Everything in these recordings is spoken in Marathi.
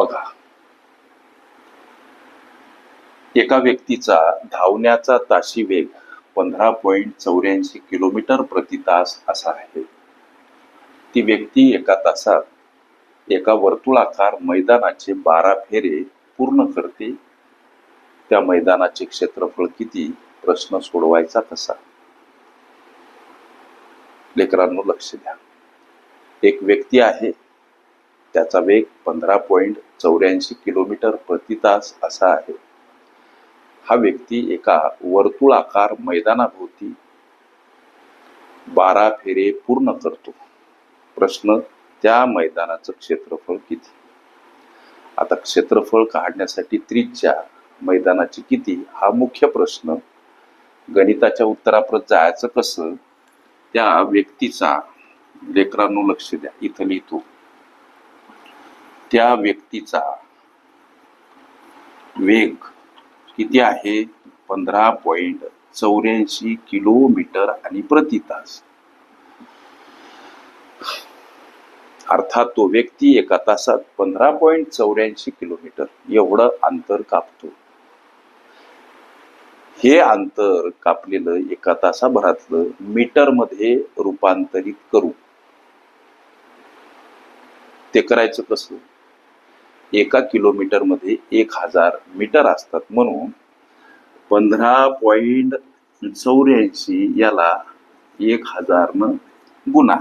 बघा. एका व्यक्तीचा धावण्याचा ताशी वेग पंधरा पॉईंट चौऱ्याऐंशी किलोमीटर प्रति तास असा आहे. ती व्यक्ती एका तासात एका वर्तुळाकार मैदानाचे बारा फेरे पूर्ण करते. त्या मैदानाचे क्षेत्रफळ किती? प्रश्न सोडवायचा कसा? लेकरांनो लक्ष द्या. एक व्यक्ती आहे त्याचा वेग पंधरा पॉईंट चौऱ्याऐंशी किलोमीटर प्रति तास असा आहे. हा व्यक्ती एका वर्तुळाकार मैदानाभोवती बारा फेरे पूर्ण करतो. प्रश्न त्या मैदानाचं क्षेत्रफळ किती? आता क्षेत्रफळ काढण्यासाठी त्रिज्या मैदानाची किती? हा मुख्य प्रश्न. गणिताच्या उत्तराप्रत जायचं कसं? त्या व्यक्तीचा लेकरांनो लक्ष द्या. इथं लिहितो. त्या व्यक्तीचा वेग किती आहे? पंधरा पॉइंट चौऱ्याऐंशी किलोमीटर आणि प्रति तास. अर्थात तो व्यक्ती एका तासात पंधरा पॉइंट चौऱ्याऐंशी किलोमीटर एवढं अंतर कापतो. हे अंतर कापलेलं एका तासाभरातलं मीटरमध्ये रूपांतरित करू. ते करायचं कसं? एका किलोमीटरमध्ये एक हजार मीटर असतात. म्हणून पंधरा पॉईंट चौऱ्याऐंशी याला एक हजारनं गुणा.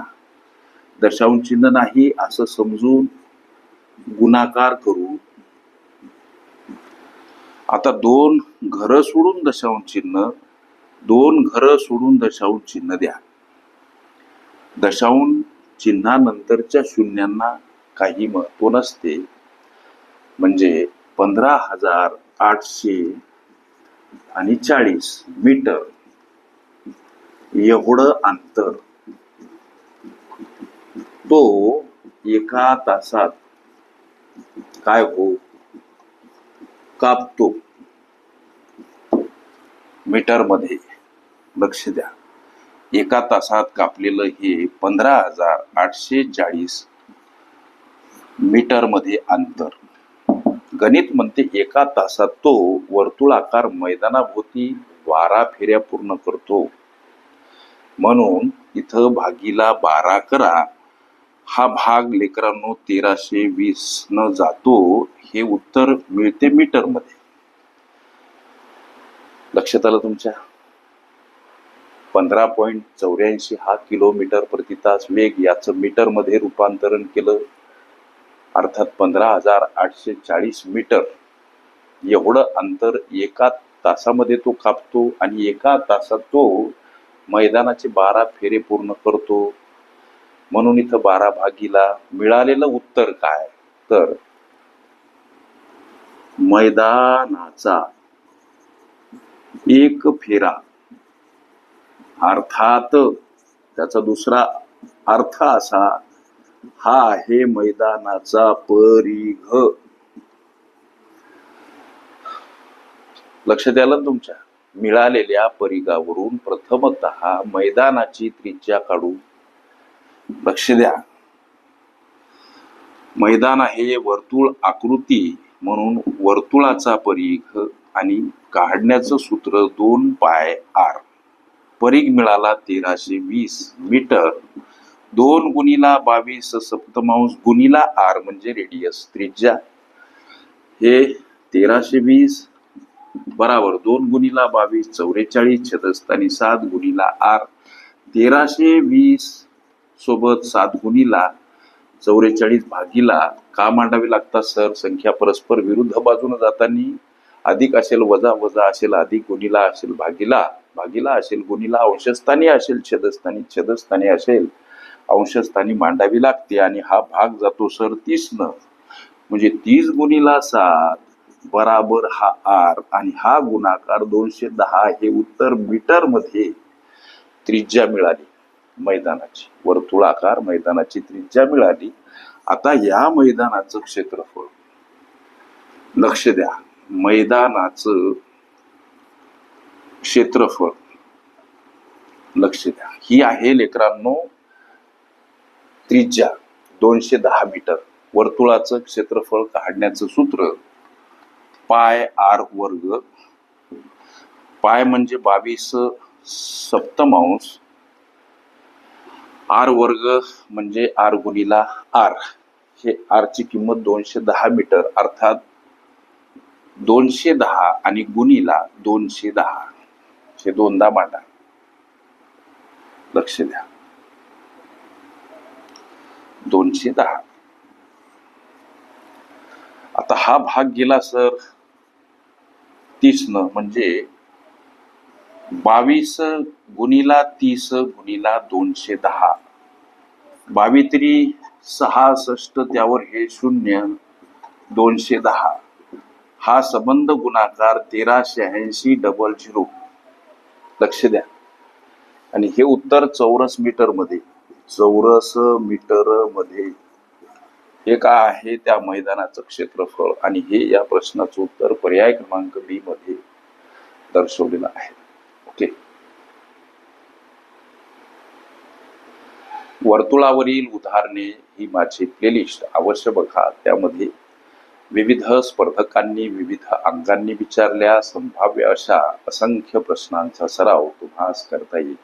दशांश चिन्ह नाही असं समजून गुणाकार करू. आता दोन घरं सोडून दशांश चिन्ह दोन घरं सोडून दशांश चिन्ह द्या. दशांश चिन्हानंतरच्या शून्यांना काही महत्त्व नसते. म्हणजे पंधरा हजार आठशे आणि चाळीस मीटर. एवढं अंतर. तो एका तासात काय हो? कापतो. मीटरमध्ये लक्ष द्या. एका तासात कापलेलं हे पंधरा हजार आठशे चाळीस मीटरमध्ये अंतर. गणित म्हणते एका तासात तो वर्तुळाकार मैदानाभोवती बारा फेऱ्या पूर्ण करतो. म्हणून इथं भागीला बारा करा. हा भाग लेकरांनो तेराशे वीस न जातो हे उत्तर मिळते मीटरमध्ये लक्षात आलं तुमच्या? पंधरा पॉईंट चौऱ्याऐंशी हा किलोमीटर प्रति तास वेग याचं मीटरमध्ये रूपांतरण केलं. अर्थात पंधरा हजार आठशे चाळीस मीटर. एवढं अंतर एका तासामध्ये तो कापतो आणि एका तासात तो मैदानाचे बारा फेरे पूर्ण करतो. म्हणून इथं बारा भागीला मिळालेलं उत्तर काय? तर मैदानाचा एक फेरा. अर्थात त्याचा दुसरा अर्थ असा हा आहे मैदानाचा परिघ. लक्ष द्याला तुमच्या. मिळालेल्या परिघावरून प्रथमत मैदानाची त्रिज्या काढू. लक्ष द्या. मैदान आहे वर्तुळ आकृती म्हणून वर्तुळाचा परिघ आणि काढण्याचं सूत्र दोन पाय आर. परिघ मिळाला तेराशे वीस मीटर. दोन गुणीला बावीस सप्तमांश गुणीला आर म्हणजे रेडियस त्रिज्या. हे तेराशे वीस बराबर दोन गुणीला बावीस चौवेचाळीस छदस्थानी सात गुणीला आर. तेराशे वीस सोबत सात गुणीला चौवेचाळीस भागीला का मांडावे लागतात सर? संख्या परस्पर विरुद्ध बाजूने जातानी अधिक असेल वजा वजा असेल अधिक गुणीला असेल भागीला भागीला असेल गुणीला अंशस्थानी असेल छेदस्थानी छेदस्थानी असेल. अंशस्थानी मांडावी लागते आणि हा भाग जातो सर तीसनं. म्हणजे तीस गुणीला सात बराबर हा आर आणि हा गुणाकार दोनशे दहा हे उत्तर मीटरमध्ये त्रिज्या मिळाली मैदानाची. वर्तुळाकार मैदानाची त्रिज्या मिळाली. आता या मैदानाचं क्षेत्रफळ. लक्ष द्या. मैदानाचं क्षेत्रफळ. लक्ष द्या. ही आहे लेकरांनो त्रिज्या दोनशे दहा मीटर. वर्तुळाचं क्षेत्रफळ काढण्याचं सूत्र पाय आर वर्ग. पाय म्हणजे बावीस सप्तमांश आर वर्ग म्हणजे आर गुणीला आर. हे आरची किंमत दोनशे दहा मीटर अर्थात दोनशे दहा आणि गुणीला दोनशे दहा. हे दोनदा मांडा. लक्ष द्या. दोनशे दहा. आता हा भाग गेला सर. तीस न म्हणजे बावीस गुणीला तीस गुणीला दोनशे दहा. बावीतरी सहासष्ट त्यावर हे शून्य दोनशे दहा. हा संबंध गुणाकार तेराशे ऐंशी डबल झिरो लक्ष द्या. आणि हे उत्तर चौरस मीटरमध्ये चौरस मीटरमध्ये हे काय आहे त्या मैदानाचं क्षेत्रफळ आणि हे या प्रश्नाचं उत्तर पर्याय क्रमांक बी मध्ये दर्शवलेलं आहे. ओके वर्तुळावरील उदाहरणे ही माझी प्लेलिस्ट अवश्य बघा. त्यामध्ये विविध स्पर्धकांनी विविध अंगांनी विचारल्या संभाव्य अशा असंख्य प्रश्नांचा सराव तुम्हास करता येईल.